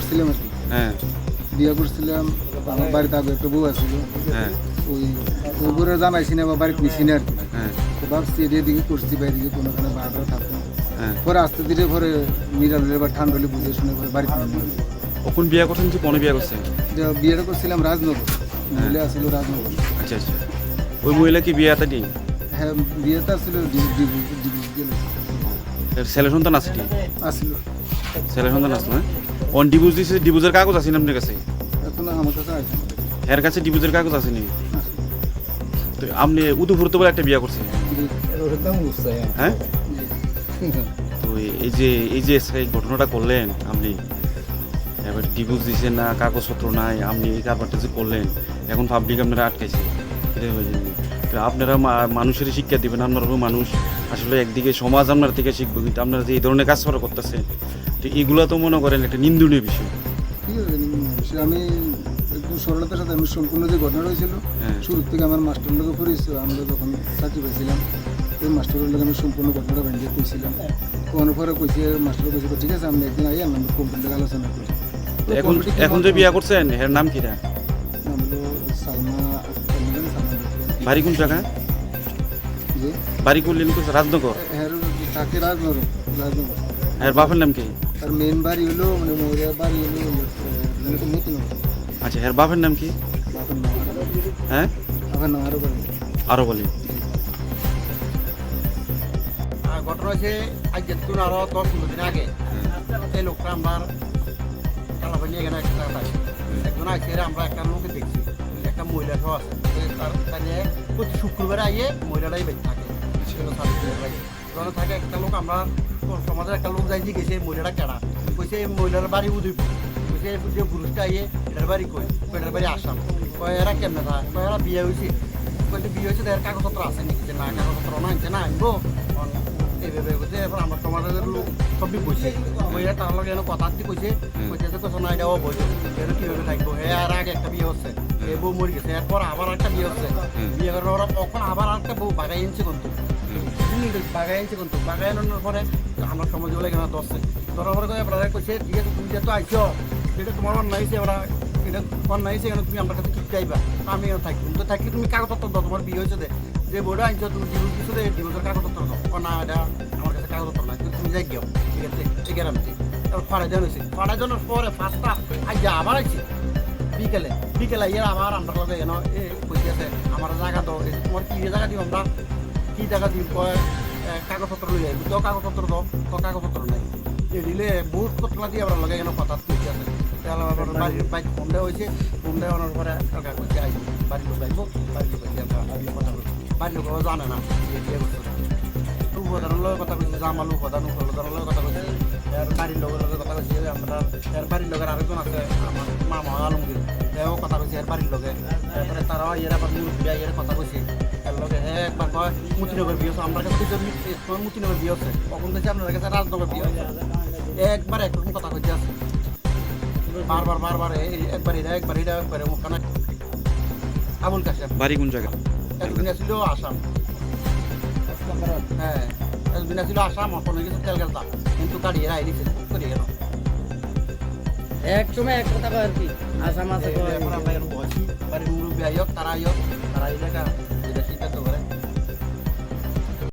করছিলাম আর কি। হ্যাঁ। বিয়ে করছিলাম আমার বাড়িতে আগে একটা বউ আছিল। হ্যাঁ। ওই ওই বউরে জানাইছি না বা বাড়িতে নিছি না আর কি। হ্যাঁ। তো ভাবছি এদিকে দিকে করছি বাইরে দিকে কোনোখানে বাড়াটা থাকতো হ্যাঁ। পরে আস্তে ধীরে পরে নিরাল বা ঠান্ডা হলে বুঝে শুনে পরে বাড়িতে নিয়ে। কখন বিয়া করছেন যে কোনে বিয়া করছেন? বিয়েটা করছিলাম রাজনগর। মহিলা আসছিল রাজনগর। আচ্ছা আচ্ছা। ওই মহিলা কি বিয়ে আতাটি হ্যাঁ বিয়েটা গেলে ছেলে সন্তান আছে কি? আসছিল ছেলে সন্তান আসলো হ্যাঁ? অন ডিভোর্স দিছে ডিভোর্সের কাগজ আছে না আপনার কাছে? এখন আমার কাছে আছে। এর কাছে ডিভোর্সের কাগজ আছে নি তো আপনি উদুপুরতে বলে একটা বিয়া করছেন। হ্যাঁ? তো এই যে এই যে এই ঘটনাটা করলেন আপনি এবার ডিভোর্স দিছে না কাগজপত্র নাই আপনি এই কারবারটা যে করলেন এখন পাবলিক আপনারা আটকাইছে। এটাই হয়ে তো আপনারা মানুষের শিক্ষা দিবেন আপনারাও মানুষ আসলে একদিকে সমাজ আপনার থেকে শিখবে কিন্তু আপনারা যে এই ধরনের কাজ করা করতেছেন তো এগুলো তো মনে করেন একটা নিন্দনীয় বিষয়। ঠিক আছে আমি একটু সরলতার সাথে আমি সম্পূর্ণ যে ঘটনা হয়েছিল হ্যাঁ। শুরু থেকে আমার মাস্টার লোকে পড়েছিল আমরা যখন চাকরি পাইছিলাম ওই মাস্টারের লোক আমি সম্পূর্ণ ঘটনাটা ভেঙে কইছিলাম কোনো পরে কইছে মাস্টার কইছে ঠিক আছে আমি একদিন আই আমরা কম্পিউটার আলোচনা করি। এখন এখন যে বিয়া করছেন এর নাম কিরা? নাম হলো সালমা বাড়ি কোন জায়গা? বাড়ি করলেন? রাজনগর? হ্যার থাকে রাজনগর রাজনগর। আর বাপের নাম কি? আর মেন বাড়ি হলো মানে মহিলা বাড়ি হলো মানে মতি নয় আচ্ছা এর বাপের নাম কি? বাপের নাম হ্যাঁ? বাপের নাম আরও বলি আর ঘটনা হয়েছে আজ যেতুন আরও দশ পনেরো দিন আগে। এই লোকটা আমার কালাপানি এখানে একটা আছে। একজন আছে আমরা একটা লোকে দেখছি। একটা মহিলা সহ আছে। তার প্রতি শুক্রবারে আইয়ে মহিলাটাই বেঁচে থাকে। সেগুলো যখন থাকে একটা লোক আমরা সমাজের একটা লোক যাই গেছে মহিলাটা কেডা? কইছে এই মহিলার বাড়ি উদয়পুর। কইছে এই যে পুরুষটা আইয়ে এটার বাড়ি কই? এটার বাড়ি আসাম। কয় এরা কেমনে থাকে কয় এরা বিয়ে হয়েছে কইলে বিয়ে হয়েছে এর কাগজপত্র আছে নাকি? যে না কাগজপত্র না আনছে না আনব। এইভাবে কইছে এরপর আমরা সমাজের লোক সবই কইছে। মহিলা তার লগে কথা কইছে। কইছে যে কইছে না এটাও বইছে এটা কীভাবে থাকব? হে আর আগে একটা বিয়ে হচ্ছে। এই বউ মরে গেছে এরপর আবার একটা বিয়ে হচ্ছে। বিয়ে করার পর তখন আবার একটা বউ বাগাই এনছে কিন্তু। বাগাই আনছে কিন্তু। বাগাই আনানোর পরে আমরা সমাজ বলে এখানে দশছে ধরার পরে কয়ে আপনারা কইছে ঠিক আছে তুমি যেহেতু আইছো সেটা তোমার অন্য হয়েছে ওরা এটা অন্য হয়েছে এখানে তুমি আমার কাছে কি চাইবা। আমি থাকি তো থাকি তুমি কাগজপত্র দাও তোমার বিয়ে হয়েছে দে। যে বইটা আনছো তুমি ডিভোর্স দিছো দে ডিভোর্সের কাগজপত্র দাও। না এটা আমার কাছে কাগজপত্র নাই। তুমি যাই গিয়েও ঠিক আছে এই গ্যারান্টি তারপর ফাড়াই দেওয়া হয়েছে। ফাড়াই দেওয়ার পরে ফার্স্টটা আজ আবার আইছে। বিকেলে বিকেলে ইয়ে আবার আমরা লগে এনো এ কইতেছে আমার জায়গা এই তোমার কি জায়গা দিব আমরা? কি জায়গা দিব কয় কাগজপত্র লই যাই তো কাগজপত্র দাও তো কাগজপত্র নাই। এ বহুত কথা দিয়ে আমরা লগে এনো কথা আবার বাড়ির বাইক ফোন দেওয়া হয়েছে ফোন দেওয়ানোর পরে টাকা কইছে আইব বাড়ির লোক আইব বাড়ির লোক আমরা কথা বাড়ির লোক জানে না বিয়ে উপাদানের লগে কথা কইছে জামাল উপাদান উপাদানের লগে কথা কইছে এর বাড়ির লোকের লগে কথা কইছে আমরা এর বাড়ির লোকের আরেকজন আছে আমার মামা আলমগীর এও কথা কইছে এর বাড়ির লোকে তারপরে তারাও এর আবার মুরব্বী এর কথা কইছে এর লগে হে একবার কয় মুতিনগর বিয়ে হচ্ছে আমরা কাছে মুতিনগর বিয়ে হচ্ছে কখন থেকে আপনার কাছে রাজনগর বিয়ে হচ্ছে একবার একরকম কথা কইছে আছে বারবার বারবার একবার এটা একবার এটা একবার ওখানে আবুল কাশেম বাড়ি কোন জায়গা একদিন ছিল আসাম হ্যাঁ একদিন ছিল আসাম অন্য কিছু তেল গেলতাম কিন্তু গাড়ি এরা আইডিছে করে গেল এক সময় এক কথা কয় আর কি। আসাম আছে। এখন আমরা বাড়ির মুরব্বী আয়োগ তারা আয়োগ তারা এলাকা যেটা সিদ্ধান্ত করে।